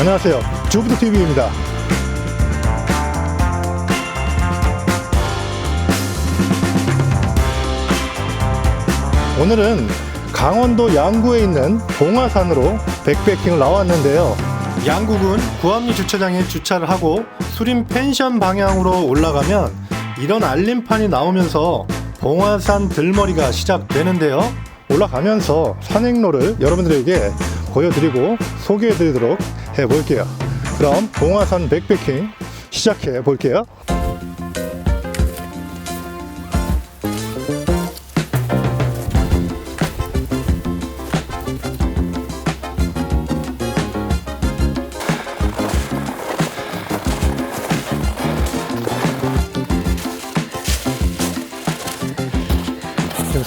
안녕하세요. 주부터 TV입니다. 오늘은 강원도 양구에 있는 봉화산으로 백패킹을 나왔는데요. 양구군 구암리 주차장에 주차를 하고 수림 펜션 방향으로 올라가면 이런 알림판이 나오면서 봉화산 들머리가 시작되는데요. 올라가면서 산행로를 여러분들에게 보여드리고 소개해드리도록 해볼게요. 그럼 봉화산 백패킹 시작해 볼게요.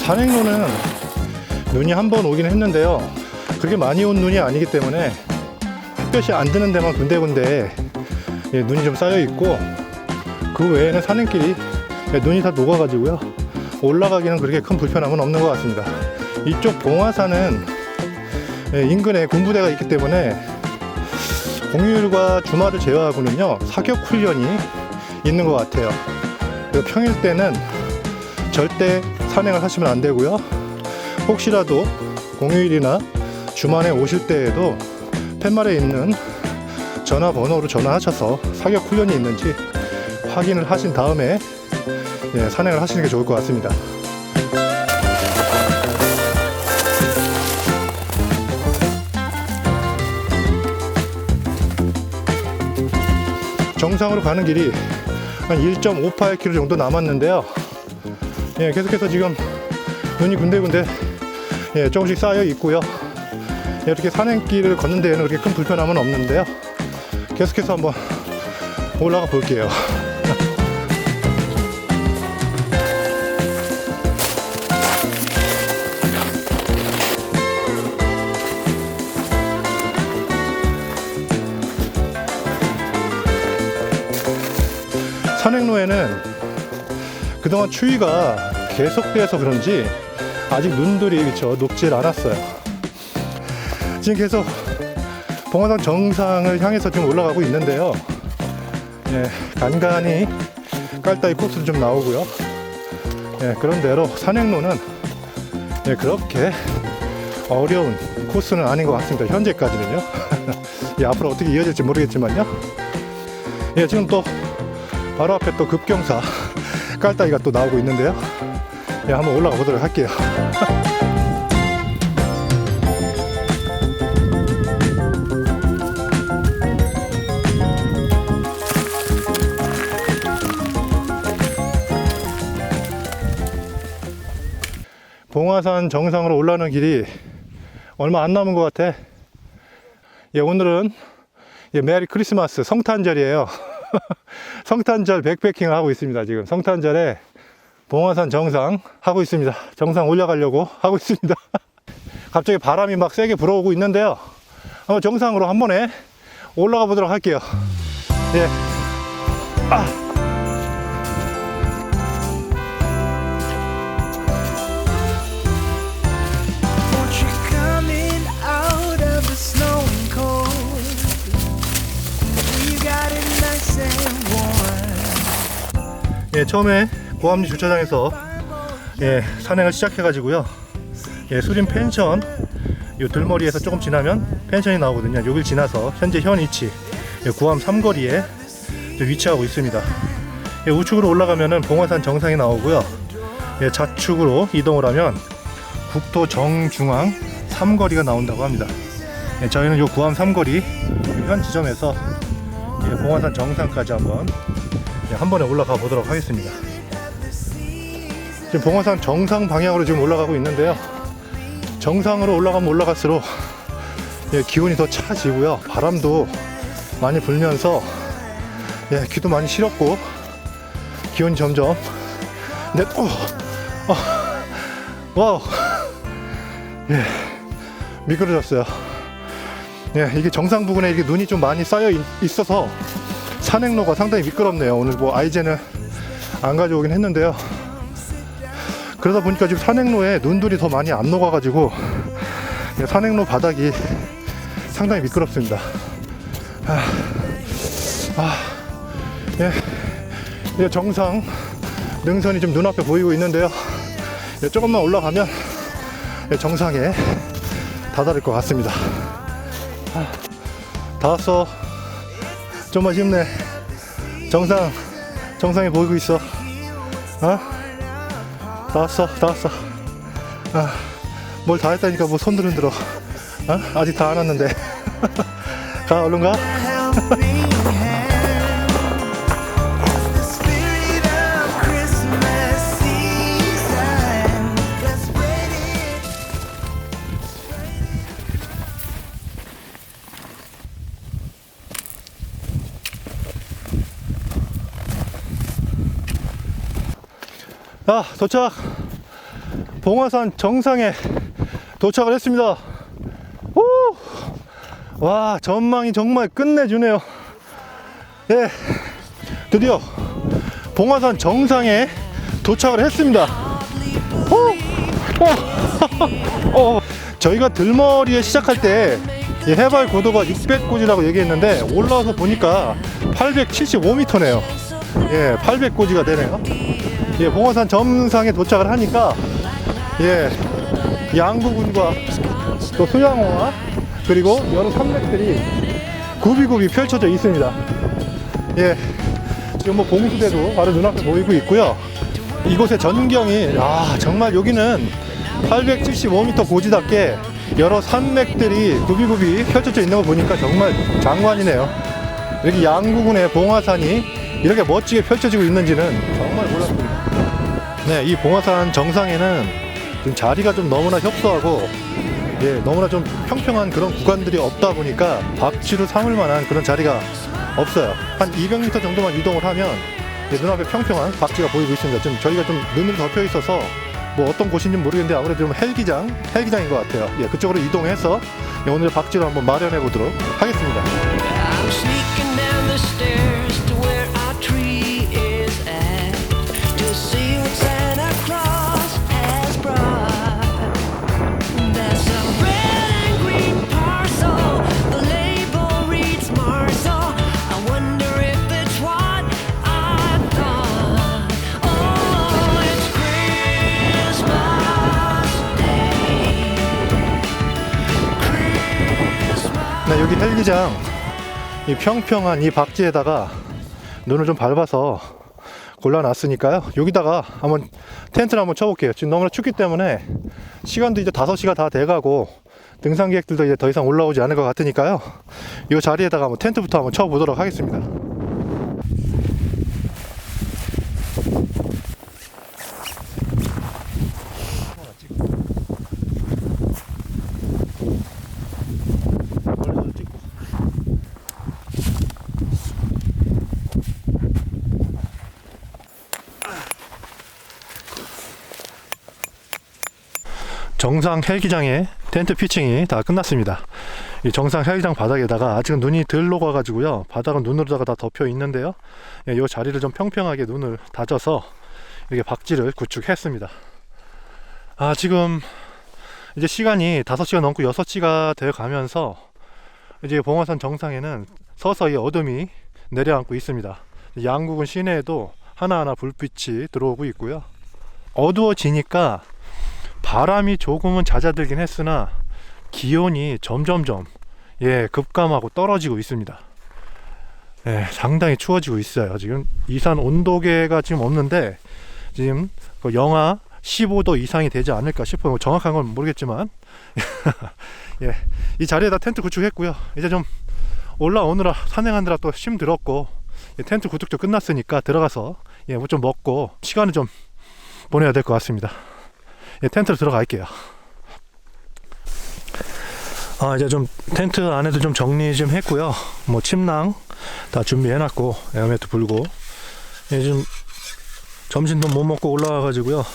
산행로는 눈이 한 번 오긴 했는데요. 그렇게 많이 온 눈이 아니기 때문에 햇볕이 안 드는 데만 군데군데 예, 눈이 좀 쌓여 있고 그 외에는 산행길이 예, 눈이 다 녹아가지고요. 올라가기는 그렇게 큰 불편함은 없는 것 같습니다. 이쪽 봉화산은 예, 인근에 군부대가 있기 때문에 공휴일과 주말을 제외하고는요 사격 훈련이 있는 것 같아요. 평일 때는 절대 산행을 하시면 안 되고요. 혹시라도 공휴일이나 주말에 오실 때에도 팻말에 있는 전화번호로 전화하셔서 사격 훈련이 있는지 확인을 하신 다음에 예, 산행을 하시는 게 좋을 것 같습니다. 정상으로 가는 길이 한 1.58km 정도 남았는데요. 예, 계속해서 지금 눈이 군데군데 예, 조금씩 쌓여 있고요. 예, 이렇게 산행길을 걷는 데에는 그렇게 큰 불편함은 없는데요. 계속해서 한번 올라가 볼게요. 산행로에는 그동안 추위가 계속돼서 그런지 아직 눈들이 그쵸 녹질 않았어요. 지금 계속 봉화산 정상을 향해서 지금 올라가고 있는데요. 예, 간간히 깔따위 코스도 좀 나오고요. 예, 그런 대로 산행로는 예, 그렇게 어려운 코스는 아닌 것 같습니다. 현재까지는요. 예, 앞으로 어떻게 이어질지 모르겠지만요. 예, 지금 또 바로 앞에 또 급경사 깔따기가 또 나오고 있는데요. 예, 한번 올라가 보도록 할게요. 봉화산 정상으로 올라오는 길이 얼마 안 남은 것 같아. 예, 오늘은 예, 메리 크리스마스 성탄절이에요. 성탄절 백패킹을 하고 있습니다. 지금 성탄절에 봉화산 정상 하고 있습니다. 정상 올라가려고 하고 있습니다. 갑자기 바람이 막 세게 불어오고 있는데요. 한번 정상으로 한 번에 올라가 보도록 할게요. 예. 아. 예, 처음에 고암리 주차장에서 예, 산행을 시작해가지고요. 예, 수림 펜션 요 들머리에서 조금 지나면 펜션이 나오거든요. 여길 지나서 현재 현 위치 예, 구암 삼거리에 위치하고 있습니다. 예, 우측으로 올라가면은 봉화산 정상이 나오고요. 예, 좌측으로 이동을 하면 국토 정중앙 삼거리가 나온다고 합니다. 예, 저희는 요 구암 삼거리 현 지점에서 예, 봉화산 정상까지 한번 예, 한 번에 올라가 보도록 하겠습니다. 지금 봉화산 정상 방향으로 지금 올라가고 있는데요. 정상으로 올라가면 올라갈수록 예, 기온이 더 차지고요. 바람도 많이 불면서 예, 귀도 많이 시렵고 기온이 점점 네, 어, 어, 와우, 예, 미끄러졌어요. 예, 이게 정상 부근에 이게 눈이 좀 많이 쌓여 있- 있어서 산행로가 상당히 미끄럽네요. 오늘 뭐 아이젠을 안 가져오긴 했는데요. 그러다 보니까 지금 산행로에 눈들이 더 많이 안 녹아가지고 예, 산행로 바닥이 상당히 미끄럽습니다. 아, 아, 예, 예, 정상 능선이 좀 눈앞에 보이고 있는데요. 예, 조금만 올라가면 예, 정상에 다다를 것 같습니다. 아, 다 왔어. 좀만 힘내. 정상, 정상에 보이고 있어. 어? 다 왔어, 다 왔어. 아, 뭘 다 했다니까 뭐 손들 흔들어. 어? 아직 다 안 왔는데. 가, 얼른 가. 자, 도착. 봉화산 정상에 도착을 했습니다. 오! 와, 전망이 정말 끝내주네요. 예, 드디어 봉화산 정상에 도착을 했습니다. 오! 어, 어, 저희가 들머리에 시작할 때이 해발 고도가 600고지라고 얘기했는데 올라와서 보니까 875m네요. 예, 800고지가 되네요. 예, 봉화산 정상에 도착을 하니까 예, 양부군과 또 수양호와 그리고 여러 산맥들이 굽이굽이 펼쳐져 있습니다. 예, 지금 뭐 봉수대도 바로 눈앞에 보이고 있고요. 이곳의 전경이 아 정말 여기는 875m 고지답게 여러 산맥들이 굽이굽이 펼쳐져 있는 거 보니까 정말 장관이네요. 여기 양구군의 봉화산이 이렇게 멋지게 펼쳐지고 있는지는 정말 몰랐습니다. 네, 이 봉화산 정상에는 지금 자리가 좀 너무나 협소하고 예, 너무나 좀 평평한 그런 구간들이 없다 보니까 박쥐를 삼을 만한 그런 자리가 없어요. 한 200m 정도만 이동을 하면 예, 눈앞에 평평한 박쥐가 보이고 있습니다. 지금 저희가 좀 눈을 덮여 있어서 뭐 어떤 곳인지 모르겠는데 아무래도 좀 헬기장, 헬기장인 것 같아요. 예, 그쪽으로 이동해서 예, 오늘 박쥐를 한번 마련해 보도록 하겠습니다. 네, 여기 헬기장 이 평평한 이 박지에다가 눈을 좀 밟아서 골라놨으니까요. 여기다가 한번 텐트를 한번 쳐볼게요. 지금 너무나 춥기 때문에 시간도 이제 5시가 다 돼가고 등산객들도 이제 더 이상 올라오지 않을 것 같으니까요. 이 자리에다가 한번 텐트부터 한번 쳐보도록 하겠습니다. 정상 헬기장의 텐트 피칭이 다 끝났습니다. 이 정상 헬기장 바닥에다가 아직은 눈이 덜 녹아가지고요. 바닥은 눈으로다가 다 덮여 있는데요. 예, 이 자리를 좀 평평하게 눈을 다져서 이렇게 박지를 구축했습니다. 아, 지금 이제 시간이 5시가 넘고 6시가 되어 가면서 이제 봉화산 정상에는 서서히 어둠이 내려앉고 있습니다. 양국은 시내에도 하나하나 불빛이 들어오고 있고요. 어두워지니까 바람이 조금은 잦아들긴 했으나 기온이 점점점 예 급감하고 떨어지고 있습니다. 예, 상당히 추워지고 있어요. 지금 이산 온도계가 지금 없는데 지금 그 영하 15도 이상이 되지 않을까 싶어요. 뭐 정확한 건 모르겠지만 예, 이 자리에다 텐트 구축했고요. 이제 좀 올라오느라 산행하느라 또 힘들었고 예, 텐트 구축도 끝났으니까 들어가서 예, 뭐 좀 먹고 시간을 좀 보내야 될 것 같습니다. 예, 텐트로 들어갈게요. 아, 이제 좀 텐트 안에도 좀 정리 좀 했고요. 뭐 침낭 다 준비해놨고 에어매트 불고 예, 지금 점심도 못 먹고 올라와 가지고요.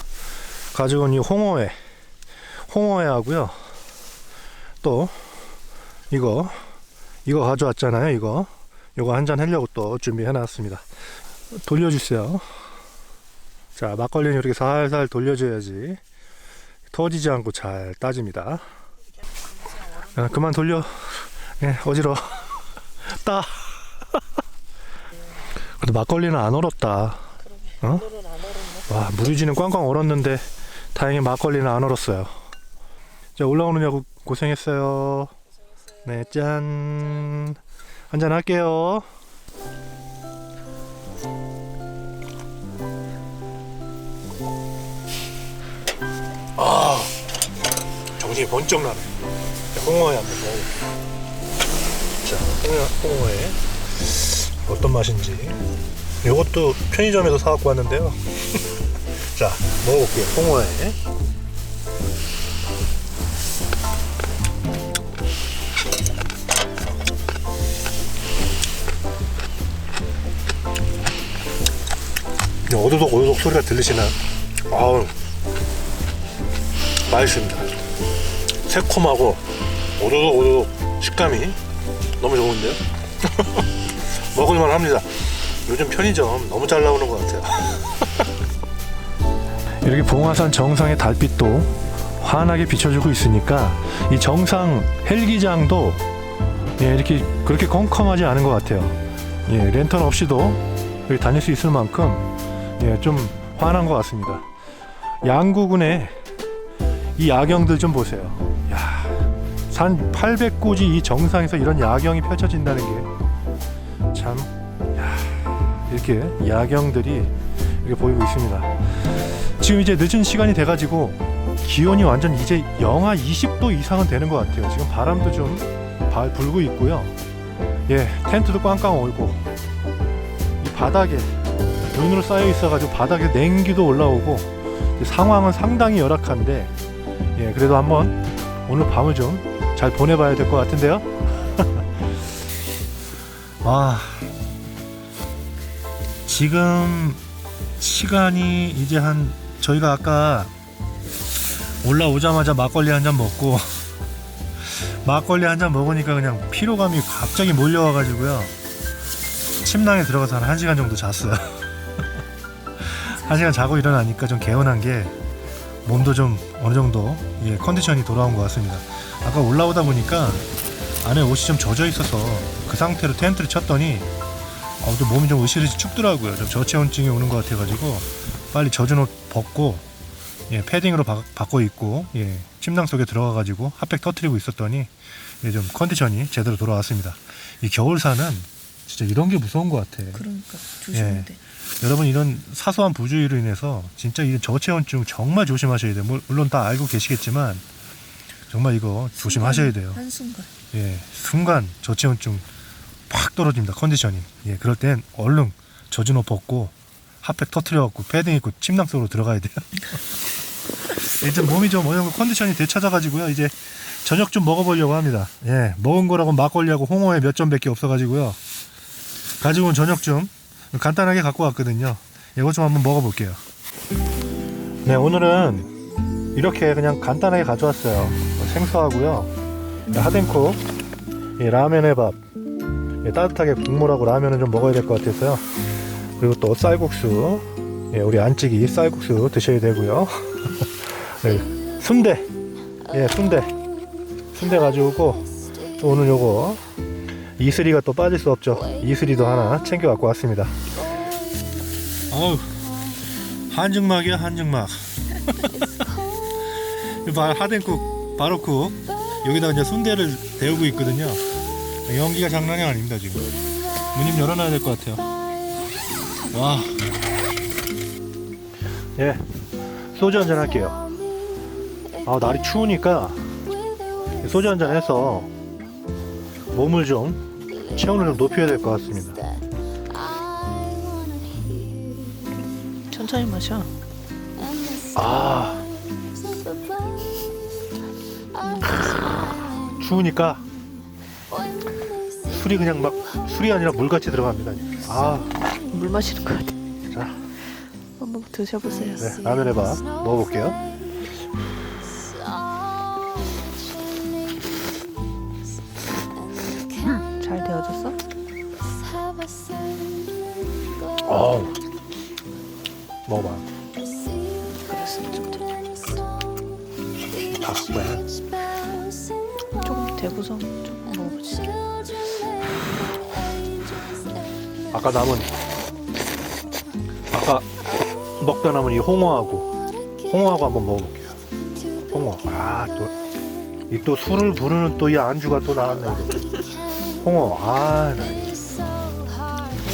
가져온 이 홍어회, 홍어회 하고요. 또 이거 이거 가져왔잖아요 이거 이거 한 잔 하려고 또 준비해 놨습니다 돌려주세요 자 막걸리는 이렇게 살살 돌려줘야지 터지지 않고 잘 따집니다. 아, 그만 돌려. 예, 어지러워. 따. 그래도 막걸리는 안 얼었다. 어? 와 무리지는 꽝꽝 얼었는데 다행히 막걸리는 안 얼었어요. 자 올라오느냐고 고생했어요. 네, 짠. 한잔 할게요. 아, 정신이 번쩍 나네. 홍어에 한번 먹어볼게요. 자, 홍어, 홍어에 어떤 맛인지. 이것도 편의점에서 사갖고 왔는데요. 자, 먹어볼게요. 홍어에. 오도독 오도독 소리가 들리시나요? 아우 맛있습니다 새콤하고 오도독 오도독 식감이 너무 좋은데요? 먹을만 합니다 요즘 편의점 너무 잘 나오는 것 같아요 이렇게 봉화산 정상의 달빛도 환하게 비춰주고 있으니까 이 정상 헬기장도 예, 이렇게 그렇게 컴컴하지 않은 것 같아요 예, 랜턴 없이도 여기 다닐 수 있을 만큼 예, 좀 화난 것 같습니다. 양구군의 이 야경들 좀 보세요. 야, 산 800고지 이 정상에서 이런 야경이 펼쳐진다는 게 참, 야, 이렇게 야경들이 이렇게 보이고 있습니다. 지금 이제 늦은 시간이 돼가지고 기온이 완전 이제 영하 20도 이상은 되는 것 같아요. 지금 바람도 좀발 불고 있고요. 예, 텐트도 꽝꽝 얼고 이 바닥에 눈으로 쌓여 있어가지고 바닥에 냉기도 올라오고 상황은 상당히 열악한데 예 그래도 한번 오늘 밤을 좀 잘 보내봐야 될 것 같은데요. 아 지금 시간이 이제 한 저희가 아까 올라오자마자 막걸리 한 잔 먹고 막걸리 한 잔 먹으니까 그냥 피로감이 갑자기 몰려와가지고요 침낭에 들어가서 한 1시간 정도 잤어요. 한 시간 자고 일어나니까 좀 개운한 게 몸도 좀 어느 정도 예, 컨디션이 돌아온 것 같습니다. 아까 올라오다 보니까 안에 옷이 좀 젖어 있어서 그 상태로 텐트를 쳤더니 어, 좀 몸이 좀 으시르시 춥더라고요. 좀 저체온증이 오는 것 같아가지고 빨리 젖은 옷 벗고 예, 패딩으로 바, 바꿔 입고 예, 침낭 속에 들어가가지고 핫팩 터트리고 있었더니 예, 좀 컨디션이 제대로 돌아왔습니다. 이 겨울산은 진짜 이런 게 무서운 것 같아. 그러니까 조심해야 돼. 여러분 이런 사소한 부주의로 인해서 진짜 이 저체온증 정말 조심하셔야 돼요. 물- 물론 다 알고 계시겠지만 정말 이거 조심하셔야 돼요. 한 순간. 예, 순간 저체온증 팍 떨어집니다. 컨디션이. 예, 그럴 땐 얼른 젖은 옷 벗고 핫팩 터트려 갖고 패딩 입고 침낭 속으로 들어가야 돼요. 이제 몸이 좀 어느 정도 컨디션이 되찾아 가지고요. 이제 저녁 좀 먹어보려고 합니다. 예, 먹은 거라고 막걸리하고 홍어에 몇 점밖에 없어가지고요. 가지고 온 저녁 좀 간단하게 갖고 왔거든요. 이거 좀 한번 먹어볼게요. 네, 오늘은 이렇게 그냥 간단하게 가져왔어요. 생수하고요. 하덴코 이 라면의 밥 예, 따뜻하게 국물하고 라면은 좀 먹어야 될 것 같아서요. 그리고 또 쌀국수 예, 우리 안찌기 쌀국수 드셔야 되고요. 네, 순대 예 순대 순대 가지고 또 오늘 요거 이슬이가 또 빠질 수 없죠. 이슬이도 하나 챙겨 갖고 왔습니다. 어우 한증막이야 한증막. 바 하덴국 바로쿡 여기다 이제 순대를 데우고 있거든요. 연기가 장난이 아닙니다 지금. 문 좀 열어놔야 될 것 같아요. 와. 예, 소주 한잔 할게요. 아 날이 추우니까 소주 한잔 해서 몸을 좀 체온을 좀 높여야 될 것 같습니다. 천천히 마셔. 아 추우니까 술이 그냥 막 술이 아니라 물같이 들어갑니다. 아, 물 마시는 것 같아. 자, 한번 드셔보세요. 네, 라면의 밥 먹어볼게요. 해. 조금 대구성 좀 먹어보지. 아까 남은 아까 먹다 남은 이 홍어하고 홍어하고 한번 먹어볼게요. 홍어. 아또 이 또 술을 부르는 또 이 안주가 또 나왔네. 이거. 홍어. 아, 나.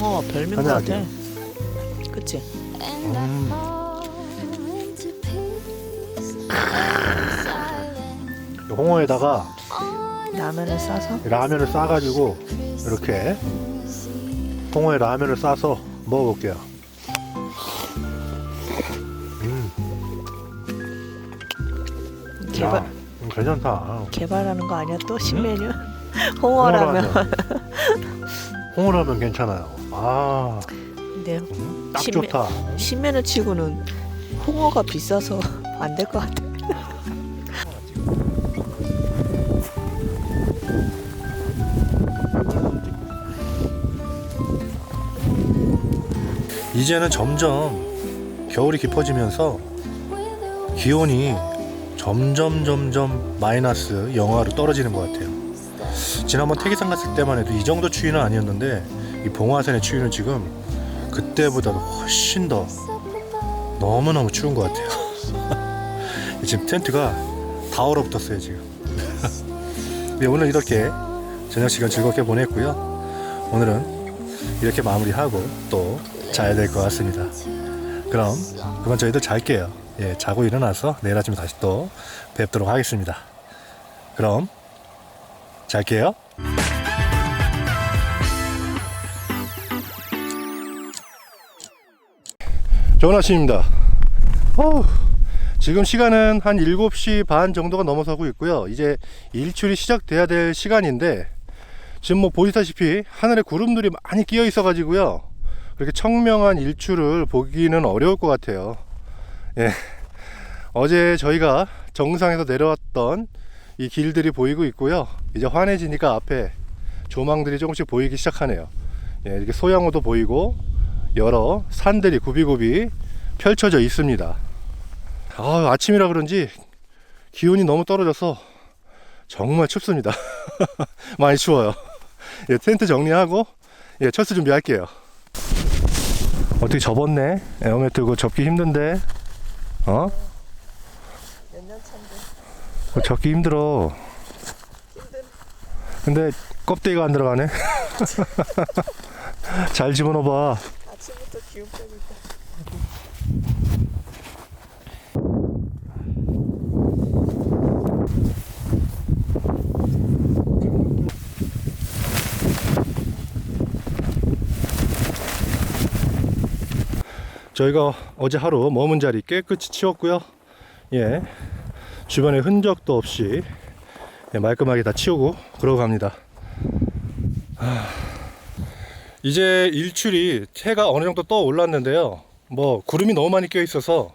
어 별명 편하게. 홍어에다가 라면을 싸서 라면을 싸가지고 이렇게 홍어에 라면을 싸서 먹어볼게요. 음, 개발 야, 음, 괜찮다. 개발하는 거 아니야 또 신메뉴? 홍어라면. 홍어라면 괜찮아요. 아, 근데 음, 딱 신메- 좋다. 신메뉴 치고는 홍어가 비싸서 안 될 것 같아. 이제는 점점 겨울이 깊어지면서 기온이 점점 점점 마이너스 영하로 떨어지는 것 같아요. 지난번 태기산 갔을 때만 해도 이 정도 추위는 아니었는데 이 봉화산의 추위는 지금 그때보다도 훨씬 더 너무너무 추운 것 같아요. 지금 텐트가 다 얼어붙었어요 지금. 네, 오늘 이렇게 저녁 시간 즐겁게 보냈고요. 오늘은 이렇게 마무리하고 또 자야 될 것 같습니다. 그럼 그만 저희들 잘게요. 예, 자고 일어나서 내일 아침에 다시 또 뵙도록 하겠습니다. 그럼 잘게요. 좋은 아침입니다. 어우, 지금 시간은 한 7시 반 정도가 넘어서고 있고요. 이제 일출이 시작돼야 될 시간인데 지금 뭐 보시다시피 하늘에 구름들이 많이 끼어 있어 가지고요. 그렇게 청명한 일출을 보기는 어려울 것 같아요. 예. 어제 저희가 정상에서 내려왔던 이 길들이 보이고 있고요. 이제 환해지니까 앞에 조망들이 조금씩 보이기 시작하네요. 예, 이렇게 소양호도 보이고 여러 산들이 굽이굽이 펼쳐져 있습니다. 아, 아침이라 그런지 기온이 너무 떨어져서 정말 춥습니다. 많이 추워요. 예, 텐트 정리하고 예, 철수 준비할게요. 어떻게 접었네? 에어맥 들고 접기 힘든데? 어? 몇년 차인데. 어, 접기 힘들어. 근데 껍데기가 안 들어가네. 잘 집어넣어봐. 아침부터 기운 빼니까. 저희가 어제 하루 머문 자리 깨끗이 치웠고요. 예. 주변에 흔적도 없이 예, 말끔하게 다 치우고 그러고 갑니다. 아, 이제 일출이 해가 어느 정도 떠 올랐는데요. 뭐 구름이 너무 많이 껴 있어서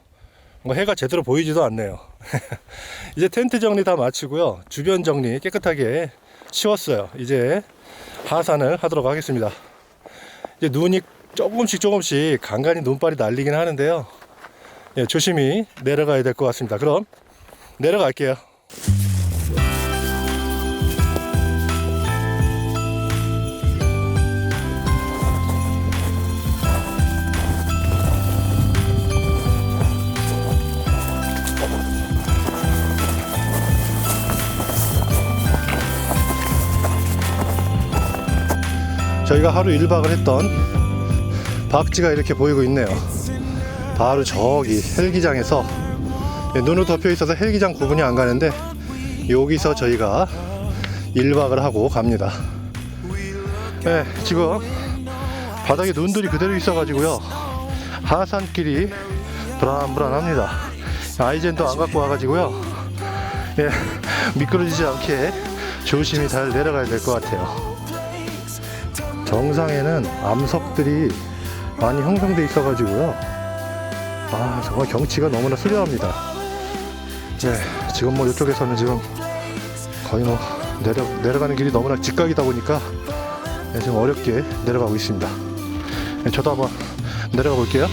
뭐 해가 제대로 보이지도 않네요. 이제 텐트 정리 다 마치고요. 주변 정리 깨끗하게 치웠어요. 이제 하산을 하도록 하겠습니다. 이제 눈이 조금씩 조금씩 간간히 눈발이 날리긴 하는데요. 예, 조심히 내려가야 될 것 같습니다. 그럼 내려갈게요. 저희가 하루 1박을 했던 박지가 이렇게 보이고 있네요. 바로 저기 헬기장에서 예, 눈으로 덮여 있어서 헬기장 구분이 안 가는데 여기서 저희가 1박을 하고 갑니다. 네, 지금 바닥에 눈들이 그대로 있어가지고요. 하산길이 불안불안합니다. 아이젠도 안 갖고 와가지고요. 예, 미끄러지지 않게 조심히 잘 내려가야 될 것 같아요. 정상에는 암석들이 많이 형성돼 있어가지고요. 아 정말 경치가 너무나 수려합니다. 네, 지금 뭐 이쪽에서는 지금 거의 뭐 내려 내려가는 길이 너무나 직각이다 보니까 네, 지금 어렵게 내려가고 있습니다. 네, 저도 한번 내려가 볼게요.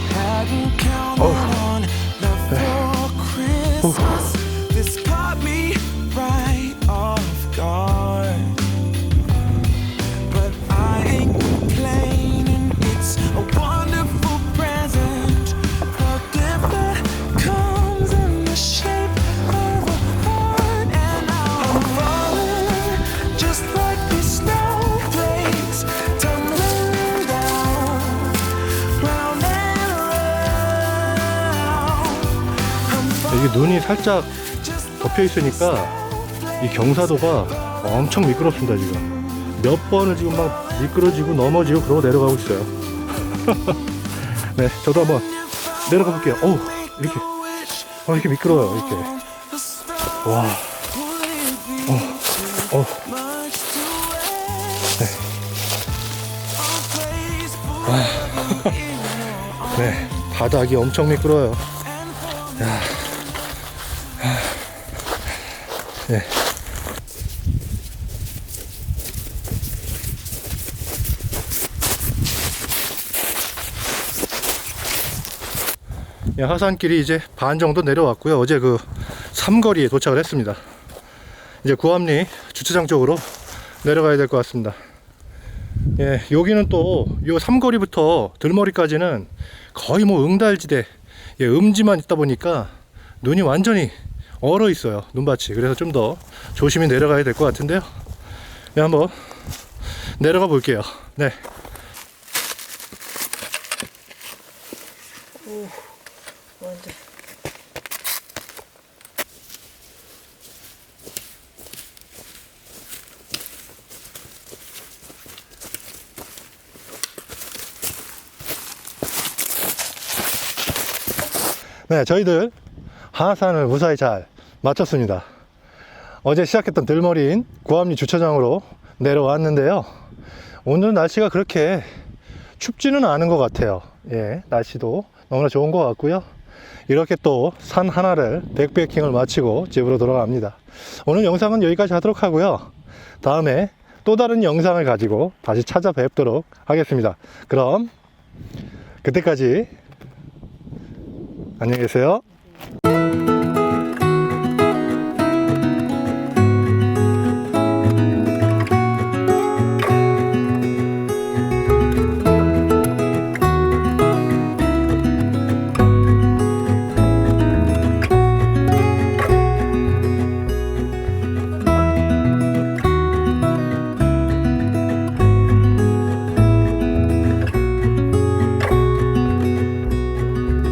On love for 눈이 살짝 덮여 있으니까 이 경사도가 엄청 미끄럽습니다 지금. 몇 번을 지금 막 미끄러지고 넘어지고 그러고 내려가고 있어요. 네 저도 한번 내려가 볼게요. 어우 이렇게. 어 이렇게 미끄러워요 이렇게. 와. 어, 어, 네. 바닥이 엄청 미끄러워요 네. 예, 하산길이 이제 반 정도 내려왔고요. 어제 그 삼거리에 도착을 했습니다. 이제 구암리 주차장 쪽으로 내려가야 될 것 같습니다. 예, 여기는 또 요 삼거리부터 들머리까지는 거의 뭐 응달지대, 예, 음지만 있다 보니까 눈이 완전히 얼어 있어요. 눈밭이. 그래서 좀 더 조심히 내려가야 될 것 같은데요. 네, 한번 내려가 볼게요. 네. 완전. 네, 저희들 하산을 무사히 잘 마쳤습니다. 어제 시작했던 들머리인 구암리 주차장으로 내려왔는데요. 오늘 날씨가 그렇게 춥지는 않은 것 같아요. 예, 날씨도 너무나 좋은 것 같고요. 이렇게 또 산 하나를 백패킹을 마치고 집으로 돌아갑니다. 오늘 영상은 여기까지 하도록 하고요. 다음에 또 다른 영상을 가지고 다시 찾아뵙도록 하겠습니다. 그럼 그때까지 안녕히 계세요.